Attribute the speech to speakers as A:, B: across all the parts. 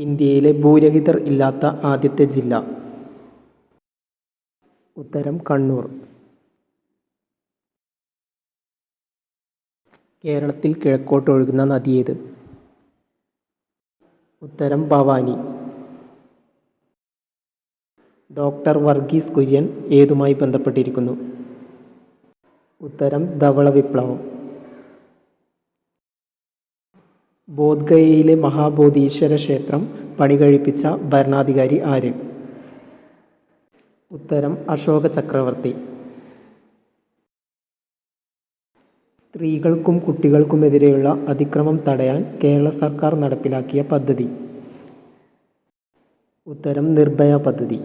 A: ഇന്ത്യയിലെ ഭൂരഹിതർ ഇല്ലാത്ത ആദ്യത്തെ ജില്ല. ഉത്തരം കണ്ണൂർ. കേരളത്തിൽ കിഴക്കോട്ട് ഒഴുകുന്ന നദി ഏത്? ഉത്തരം ഭവാനി. ഡോക്ടർ വർഗീസ് കുര്യൻ ഏതുമായി ബന്ധപ്പെട്ടിരിക്കുന്നു? ഉത്തരം ധവള വിപ്ലവം. ബോധ്ഗയയിലെ മഹാബോധീശ്വര ക്ഷേത്രം പണികഴിപ്പിച്ച ഭരണാധികാരി ആര്? ഉത്തരം അശോക ചക്രവർത്തി. സ്ത്രീകൾക്കും കുട്ടികൾക്കുമെതിരെയുള്ള അതിക്രമം തടയാൻ കേരള സർക്കാർ നടപ്പിലാക്കിയ പദ്ധതി. ഉത്തരം നിർഭയ പദ്ധതി.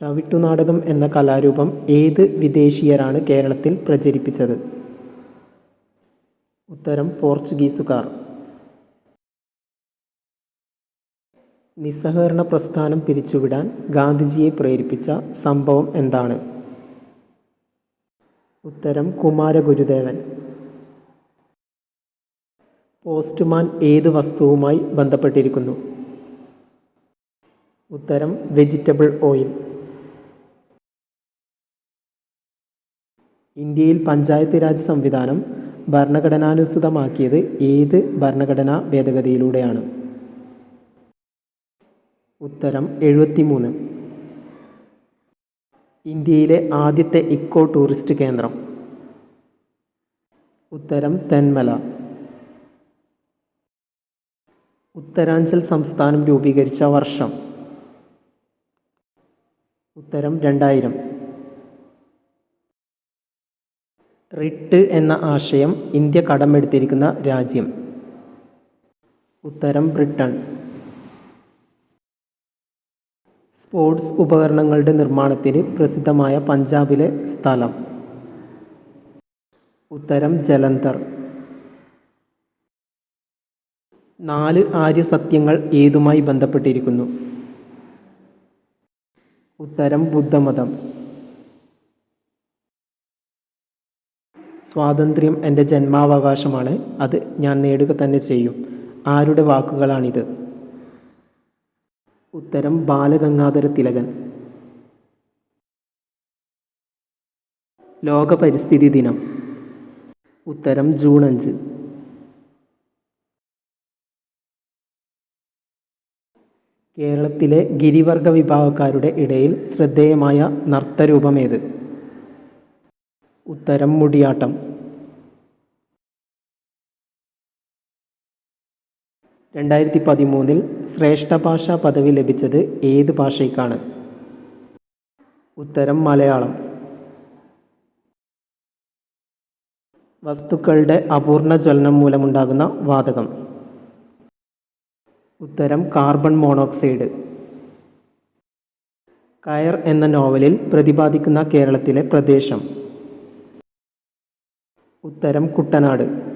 A: ചവിട്ടുനാടകം എന്ന കലാരൂപം ഏത് വിദേശീയരാണ് കേരളത്തിൽ പ്രചരിപ്പിച്ചത്? ഉത്തരം പോർച്ചുഗീസുകാർ. നിസ്സഹകരണ പ്രസ്ഥാനം പിരിച്ചുവിടാൻ ഗാന്ധിജിയെ പ്രേരിപ്പിച്ച സംഭവം എന്താണ്? ഉത്തരം കുമാരഗുരുദേവൻ. പോസ്റ്റ്മാൻ ഏത് വസ്തുവുമായി ബന്ധപ്പെട്ടിരിക്കുന്നു? ഉത്തരം വെജിറ്റബിൾ ഓയിൽ. ഇന്ത്യയിൽ പഞ്ചായത്ത് രാജ് സംവിധാനം ഭരണഘടനാനുസൃതമാക്കിയത് ഏത് ഭരണഘടനാ ഭേദഗതിയിലൂടെയാണ്? ഉത്തരം എഴുപത്തിമൂന്ന്. ഇന്ത്യയിലെ ആദ്യത്തെ ഇക്കോ ടൂറിസ്റ്റ് കേന്ദ്രം. ഉത്തരം തെന്മല. ഉത്തരാഞ്ചൽ സംസ്ഥാനം രൂപീകരിച്ച വർഷം. ഉത്തരം രണ്ടായിരം. റിട്ട് എന്ന ആശയം ഇന്ത്യ കടമെടുത്തിരിക്കുന്ന രാജ്യം. ഉത്തരം ബ്രിട്ടൻ സ്പോർട്സ് ഉപകരണങ്ങളുടെ നിർമ്മാണത്തിന് പ്രസിദ്ധമായ പഞ്ചാബിലെ സ്ഥലം. ഉത്തരം ജലന്ധർ. നാല് ആര്യസത്യങ്ങൾ ഏതുമായി ബന്ധപ്പെട്ടിരിക്കുന്നു? ഉത്തരം ബുദ്ധമതം. സ്വാതന്ത്ര്യം എന്റെ ജന്മാവകാശമാണ്. അത് ഞാൻ നേടുക തന്നെ ചെയ്യും. ആരുടെ വാക്കുകളാണിത്? ഉത്തരം ബാലഗംഗാധര തിലകൻ. ലോക പരിസ്ഥിതി ദിനം. ഉത്തരം ജൂൺ അഞ്ച്. കേരളത്തിലെ ഗിരിവർഗ വിഭാഗക്കാരുടെ ഇടയിൽ ശ്രദ്ധേയമായ നർത്തരൂപമേത്? ഉത്തരം മുടിയാട്ടം. രണ്ടായിരത്തി പതിമൂന്നിൽ ശ്രേഷ്ഠ ഭാഷാ പദവി ലഭിച്ചത് ഏത് ഭാഷയ്ക്കാണ്? ഉത്തരം മലയാളം. വസ്തുക്കളുടെ അപൂർണ ജ്വലനം മൂലമുണ്ടാകുന്ന വാതകം. ഉത്തരം കാർബൺ മോണോക്സൈഡ്. കയർ എന്ന നോവലിൽ പ്രതിപാദിക്കുന്ന കേരളത്തിലെ പ്രദേശം. ഉത്തരം കുട്ടനാട്.